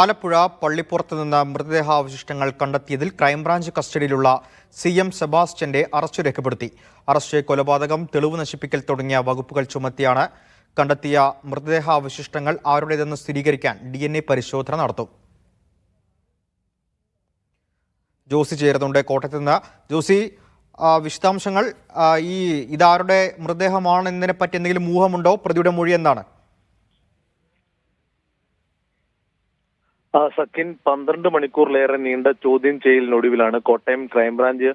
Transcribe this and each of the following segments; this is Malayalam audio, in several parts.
ആലപ്പുഴ പള്ളിപ്പുറത്ത് നിന്ന് മൃതദേഹാവശിഷ്ടങ്ങൾ കണ്ടെത്തിയതിൽ ക്രൈംബ്രാഞ്ച് കസ്റ്റഡിയിലുള്ള സി എം സെബാസ്റ്റ്യന്റെ അറസ്റ്റ് രേഖപ്പെടുത്തി. അറസ്റ്റ് കൊലപാതകം തെളിവ് നശിപ്പിക്കൽ തുടങ്ങിയ വകുപ്പുകൾ ചുമത്തിയാണ് കണ്ടെത്തിയ മൃതദേഹാവശിഷ്ടങ്ങൾ ആരുടേതെന്ന് സ്ഥിരീകരിക്കാൻ ഡി എൻ എ പരിശോധന നടത്തും. ജോസി ചേരുന്നുണ്ട് കോട്ടയത്ത് നിന്ന്. ജോസി വിശദാംശങ്ങൾ ഈ ഇതാരുടെ മൃതദേഹമാണെന്നതിനെ പറ്റി എന്തെങ്കിലും ഊഹമുണ്ടോ? പ്രതിയുടെ മൊഴി എന്താണ്? സക്കിൻ പന്ത്രണ്ട് മണിക്കൂറിലേറെ നീണ്ട ചോദ്യം ചെയ്യലിനൊടുവിലാണ് കോട്ടയം ക്രൈംബ്രാഞ്ച്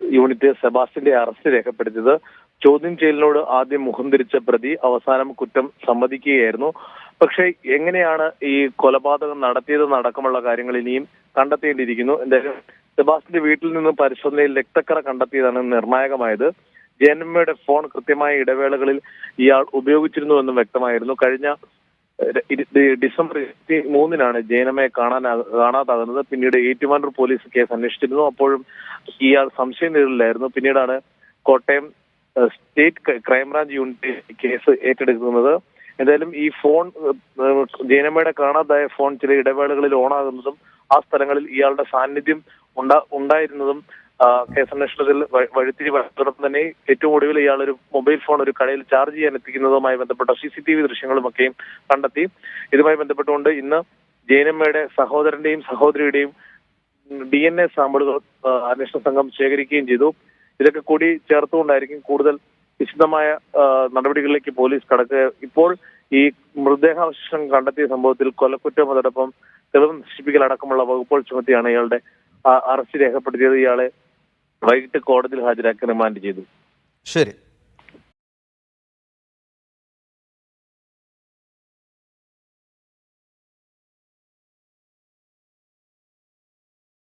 യൂണിറ്റ് സെബാസ്റ്റിന്റെ അറസ്റ്റ് രേഖപ്പെടുത്തിയത്. ചോദ്യം ചെയ്യലിനോട് ആദ്യം മുഖം തിരിച്ച പ്രതി അവസാനം കുറ്റം സമ്മതിക്കുകയായിരുന്നു. പക്ഷേ എങ്ങനെയാണ് ഈ കൊലപാതകം നടത്തിയതെന്ന് അടക്കമുള്ള കാര്യങ്ങൾ ഇനിയും കണ്ടെത്തേണ്ടിയിരിക്കുന്നു. എന്തായാലും സെബാസ്റ്റിന്റെ വീട്ടിൽ നിന്ന് പരിശോധനയിൽ രക്തക്കറ കണ്ടെത്തിയതാണ് നിർണായകമായത്. ജയനമ്മയുടെ ഫോൺ കൃത്യമായ ഇടവേളകളിൽ ഇയാൾ ഉപയോഗിച്ചിരുന്നുവെന്നും വ്യക്തമായിരുന്നു. കഴിഞ്ഞ ഡിസംബർ ഇരുപത്തി മൂന്നിനാണ് ജയനമ്മയെ കാണാൻ കാണാതാകുന്നത്. പിന്നീട് ഏറ്റുമാനൂർ പോലീസ് കേസ് അന്വേഷിച്ചിരുന്നു. അപ്പോഴും ഇയാൾ സംശയ നിഴലിലായിരുന്നു പിന്നീടാണ് Kottayam state crime- crime branch unit case ഏറ്റെടുക്കുന്നത്. എന്തായാലും ഈ ഫോൺ ജയനമ്മയുടെ കാണാതായ ഫോൺ ചില ഇടവേളകളിൽ ഓണാകുന്നതും ആ സ്ഥലങ്ങളിൽ ഇയാളുടെ സാന്നിധ്യം ഉണ്ടാ ഉണ്ടായിരുന്നതും കേസന്വേഷണത്തിൽ വഴിത്തിരി വഴിത്തിരിവതോടൊപ്പം തന്നെ ഏറ്റവും ഒടുവിൽ ഇയാൾ ഒരു മൊബൈൽ ഫോൺ ഒരു കടയിൽ ചാർജ് ചെയ്യാൻ എത്തിക്കുന്നതുമായി ബന്ധപ്പെട്ട സി സി ടി വി ദൃശ്യങ്ങളുമൊക്കെയും കണ്ടെത്തി. ഇതുമായി ബന്ധപ്പെട്ടുകൊണ്ട് ഇന്ന് ജയനമ്മയുടെ സഹോദരന്റെയും സഹോദരിയുടെയും ഡി എൻ എ സാമ്പിളുകൾ അന്വേഷണ സംഘം ശേഖരിക്കുകയും ചെയ്തു. ഇതൊക്കെ കൂടി ചേർത്തുകൊണ്ടായിരിക്കും കൂടുതൽ വിശദമായ നടപടികളിലേക്ക് പോലീസ് കടക്കുക. ഇപ്പോൾ ഈ മൃതദേഹാവശിഷ്ടം കണ്ടെത്തിയ സംഭവത്തിൽ കൊലക്കുറ്റം അതോടൊപ്പം തെളിവ് നശിപ്പിക്കൽ അടക്കമുള്ള വകുപ്പുകൾ ചുമത്തിയാണ് ഇയാളുടെ അറസ്റ്റ് രേഖപ്പെടുത്തിയത്. ഇയാളെ വൈകിട്ട് കോടതിയിൽ ഹാജരാക്കി റിമാൻഡ് ചെയ്തു. ശരി.